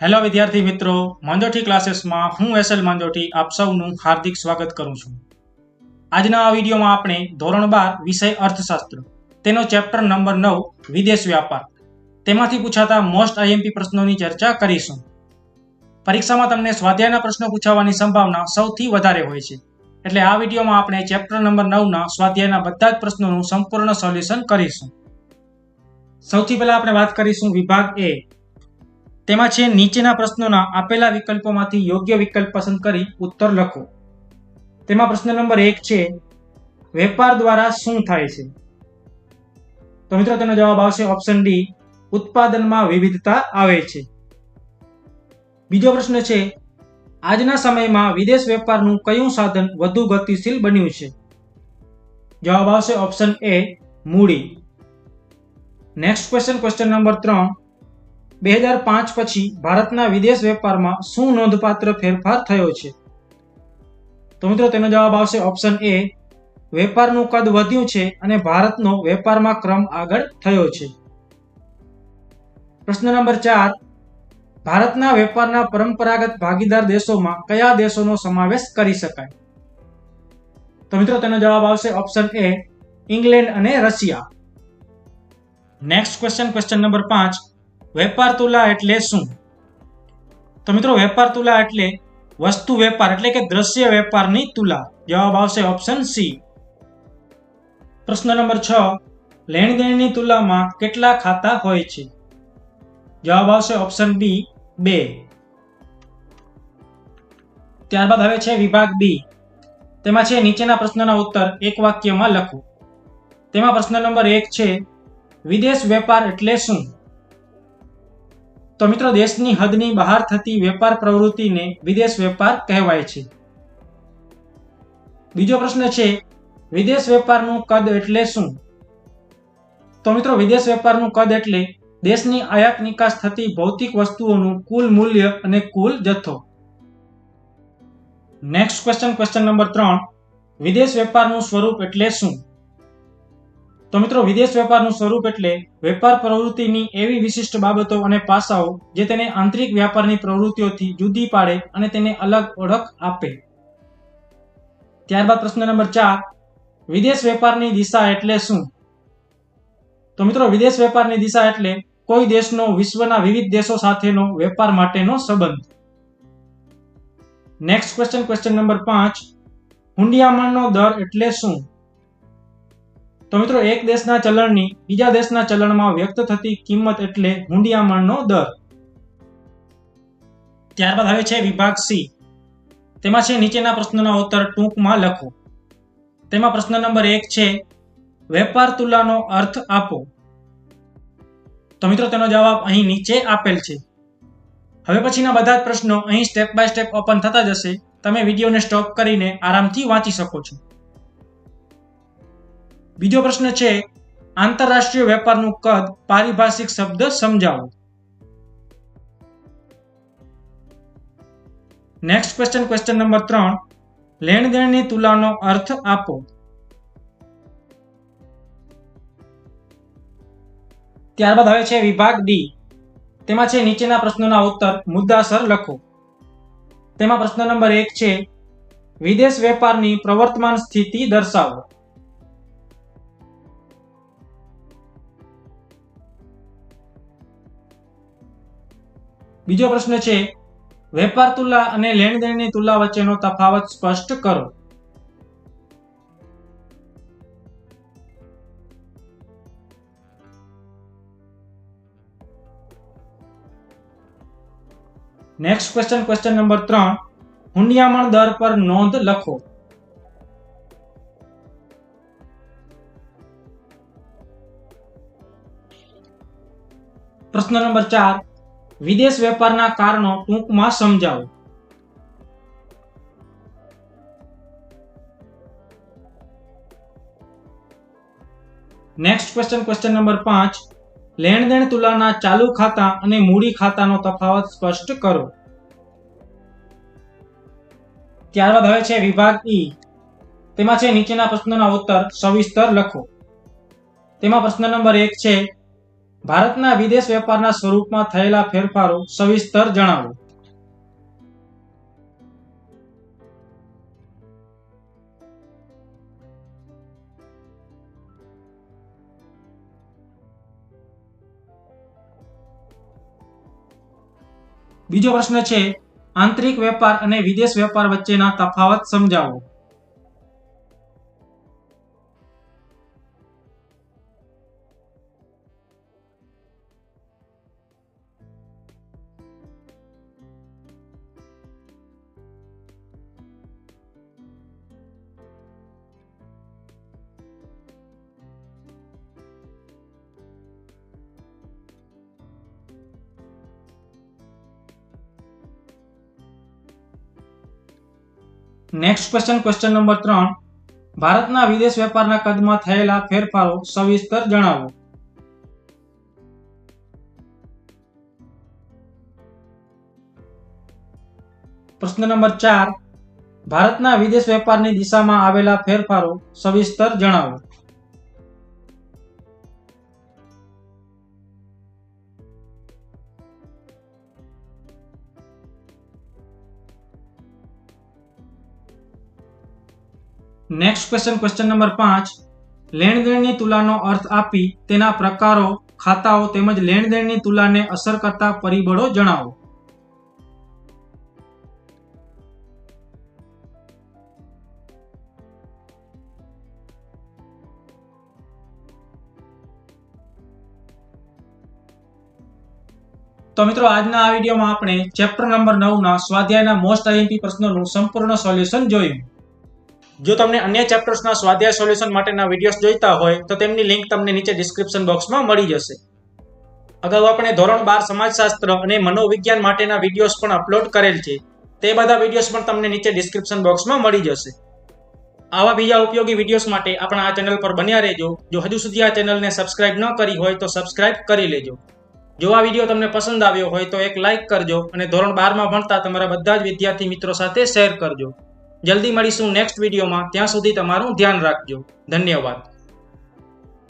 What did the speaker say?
Hello વિદ્યાર્થી મિત્રો. માંજોઠી ક્લાસીસમાં હું એસએલ માંજોઠી આપ સૌનું હાર્દિક સ્વાગત કરું છું. આજના આ વિડીયોમાં આપણે ધોરણ બાર વિષય અર્થશાસ્ત્ર, તેનો ચેપ્ટર નંબર નવ, વિદેશ વ્યાપાર. તેમાંથી પૂછાતા મોસ્ટ આઈએમપી પ્રશ્નોની ચર્ચા કરીશું. પરીક્ષામાં તમને સ્વાધ્યાયના પ્રશ્નો પૂછાવાની સંભાવના સૌથી વધારે હોય છે. એટલે આ વિડીયોમાં આપણે ચેપ્ટર નંબર નવના સ્વાધ્યાયના બધા જ પ્રશ્નોનું સંપૂર્ણ સોલ્યુશન કરીશું. સૌથી પહેલા આપણે વાત કરીશું વિભાગ એ. તેમાં છે, નીચેના પ્રશ્નોના આપેલા વિકલ્પોમાંથી યોગ્ય વિકલ્પ પસંદ કરી ઉત્તર લખો. તેમાં પ્રશ્ન નંબર એક છે, વેપાર દ્વારા શું થાય છે? તો મિત્રો, તેનો જવાબ આવશે ઓપ્શન ડી ઉત્પાદનમાં વિવિધતા આવે છે. બીજો પ્રશ્ન છે, આજના સમયમાં વિદેશ વેપારનું કયું સાધન વધુ ગતિશીલ બન્યું છે? જવાબ આવશે ઓપ્શન એ મૂડી. નેક્સ્ટ ક્વેશ્ચન ક્વેશ્ચન નંબર ત્રણ. બે હજાર પાંચ પછી ભારતના વિદેશ વેપારમાં શું નોંધપાત્ર ફેરફાર થયો છે? તો મિત્રો તેનો જવાબ આવશે ઓપ્શન એ વેપારનું કદ વધ્યું છે અને ભારતનો વેપારમાં ક્રમ આગળ થયો છે. પ્રશ્ન નંબર ચાર. ભારતના વેપારના પરંપરાગત ભાગીદાર દેશોમાં કયા દેશોનો સમાવેશ કરી શકાય? તો મિત્રો તેનો જવાબ આવશે ઓપ્શન એ ઇંગ્લેન્ડ અને Russia. Next question question number પાંચ. વેપાર તુલા એટલે શું? તો મિત્રો, વેપાર તુલા એટલે વસ્તુ વેપાર, એટલે કે દ્રશ્ય વેપારની તુલા. જવાબ આવશે ઓપ્શન સી પ્રશ્ન નંબર છ. લેણદેણની તુલામાં કેટલા ખાતા હોય છે? જવાબ આવશે ઓપ્શન બી બે. ત્યારબાદ હવે છે વિભાગ બી તેમાં છે નીચેના પ્રશ્નના ઉત્તર એક વાક્યમાં લખો. તેમાં પ્રશ્ન નંબર એક છે, વિદેશ વેપાર એટલે શું? તો મિત્રો, દેશની હદની બહાર થતી વેપાર પ્રવૃત્તિને વિદેશ વેપાર કહેવાય છે. બીજો પ્રશ્ન છે, વિદેશ વેપારનું કદ એટલે શું? તો મિત્રો, વિદેશ વેપારનું કદ એટલે દેશની આયાત નિકાસ થતી ભૌતિક વસ્તુઓનું કુલ મૂલ્ય અને કુલ જથ્થો. નેક્સ્ટ ક્વેશ્ચન ક્વેશ્ચન નંબર ત્રણ. વિદેશ વેપારનું સ્વરૂપ એટલે શું? તો મિત્રો, વિદેશ વેપારનું સ્વરૂપ એટલે વેપાર પ્રવૃત્તિની એવી વિશિષ્ટ બાબતો અને પાસાઓ જે તેને આંતરિક વ્યાપારની પ્રવૃત્તિઓથી જુદી પાડે અને તેને અલગ ઓળખ આપે. ત્યારબાદ પ્રશ્ન નંબર ચાર, વિદેશ વેપારની દિશા એટલે શું? તો મિત્રો, વિદેશ વેપારની દિશા એટલે કોઈ દેશનો વિશ્વના વિવિધ દેશો સાથેનો વેપાર માટેનો સંબંધ. નેક્સ્ટ ક્વેશ્ચન ક્વેશ્ચન નંબર પાંચ હુંડિયામણનો દર એટલે શું? તો મિત્રો, એક દેશના ચલણની, બીજા દેશના ચલણમાં વ્યક્ત થતી કિંમત એટલે હુંડિયામણનો દર. ત્યારબાદ હવે છે વિભાગ સી. તેમાં છે નીચેના પ્રશ્નોના ઉત્તર ટૂંકમાં લખો. તેમાં પ્રશ્ન નંબર એક છે, વેપાર તુલાનો અર્થ આપો. તો મિત્રો, તેનો જવાબ અહીં નીચે આપેલ છે. હવે પછીના બધા જ પ્રશ્નો અહીં સ્ટેપ બાય સ્ટેપ ઓપન થતા જશે. તમે વિડીયોને સ્ટોપ કરીને આરામથી વાંચી શકો છો. બીજો પ્રશ્ન છે, આંતરરાષ્ટ્રીય વેપારનું કદ પારિભાષિક શબ્દ સમજાવો. નેક્સ્ટ ક્વેશ્ચન ક્વેશ્ચન નંબર ત્રણ. લેણદેણની તુલાનો અર્થ આપો. ત્યારબાદ હવે છે વિભાગ ડી તેમાં છે નીચેના પ્રશ્નોના ઉત્તર. મુદ્દાસર લખો. તેમાં પ્રશ્ન નંબર એક છે, વિદેશ વેપારની પ્રવર્તમાન સ્થિતિ દર્શાવો. બીજો પ્રશ્ન છે, વેપાર તુલા અને લેણદેણની તુલા વચ્ચેનો તફાવત સ્પષ્ટ કરો. નેક્સ્ટ ક્વેશ્ચન ક્વેશ્ચન નંબર ત્રણ. હુંડિયામણ દર પર નોંધ લખો. પ્રશ્ન નંબર ચાર. વિદેશ વેપારના કારણો ટૂંકમાં સમજાવો. નેક્સ્ટ ક્વેશ્ચન ક્વેશ્ચન નંબર પાંચ. લેણદેણ તુલાના ચાલુ ખાતા અને મૂડી ખાતાનો તફાવત સ્પષ્ટ કરો. ત્યારબાદ હવે છે વિભાગ ઈ તેમાં છે નીચેના પ્રશ્નોના ઉત્તર સવિસ્તર લખો. તેમાં પ્રશ્ન નંબર એક છે ભારતના વિદેશ વેપારના સ્વરૂપમાં થયેલા ફેરફારો સવિસ્તર જણાવો. બીજો પ્રશ્ન છે, આંતરિક વેપાર અને વિદેશ વેપાર વચ્ચેના તફાવત સમજાવો. નેક્સ્ટ ક્વેશ્ચન ક્વેશ્ચન નંબર ત્રણ. ભારતના વિદેશ વેપારના કદમાં થયેલા ફેરફારો સવિસ્તર જણાવો. પ્રશ્ન નંબર ચાર. ભારતના વિદેશ વેપારની દિશામાં આવેલા ફેરફારો સવિસ્તર જણાવો. નેક્સ્ટ ક્વેશ્ચન ક્વેશ્ચન નંબર પાંચ. લેણદેણની તુલાનો અર્થ આપી તેના પ્રકારો, ખાતાઓ તેમજ લેણદેણની તુલાને અસર કરતા પરિબળો જણાવો. તો મિત્રો, આજના આ વિડીયોમાં આપણે ચેપ્ટર નંબર નવના સ્વાધ્યાયના મોસ્ટ આઈએમપી પ્રશ્નોનું સંપૂર્ણ સોલ્યુશન જોયું. જો તમને અન્ય ચેપ્ટર્સના સ્વાધ્યાય સોલ્યુશન માટેના વિડીયોઝ જોઈતા હોય, તો તેમની લિંક તમને નીચે ડિસ્ક્રિપ્શન બોક્સમાં મળી જશે. અગાઉ આપણે ધોરણ બાર સમાજશાસ્ત્ર અને મનોવિજ્ઞાન માટેના વિડીયોઝ પણ અપલોડ કરેલ છે. તે બધા વિડીયોઝ પણ તમને નીચે ડિસ્ક્રિપ્શન બોક્સમાં મળી જશે. આવા બીજા ઉપયોગી વિડીયોઝ માટે આપણા આ ચેનલ પર બન્યા રહેજો. જો હજુ સુધી આ ચેનલને સબસ્ક્રાઇબ ન કરી હોય, તો સબસ્ક્રાઇબ કરી લેજો. જો આ વીડિયો તમને પસંદ આવ્યો હોય, તો એક લાઇક કરજો અને ધોરણ બારમાં ભણતા તમારા બધા જ વિદ્યાર્થી મિત્રો સાથે શેર કરજો. જલ્દી મળીશું નેક્સ્ટ વિડીયોમાં ત્યાં સુધી તમારું ધ્યાન રાખજો. ધન્યવાદ.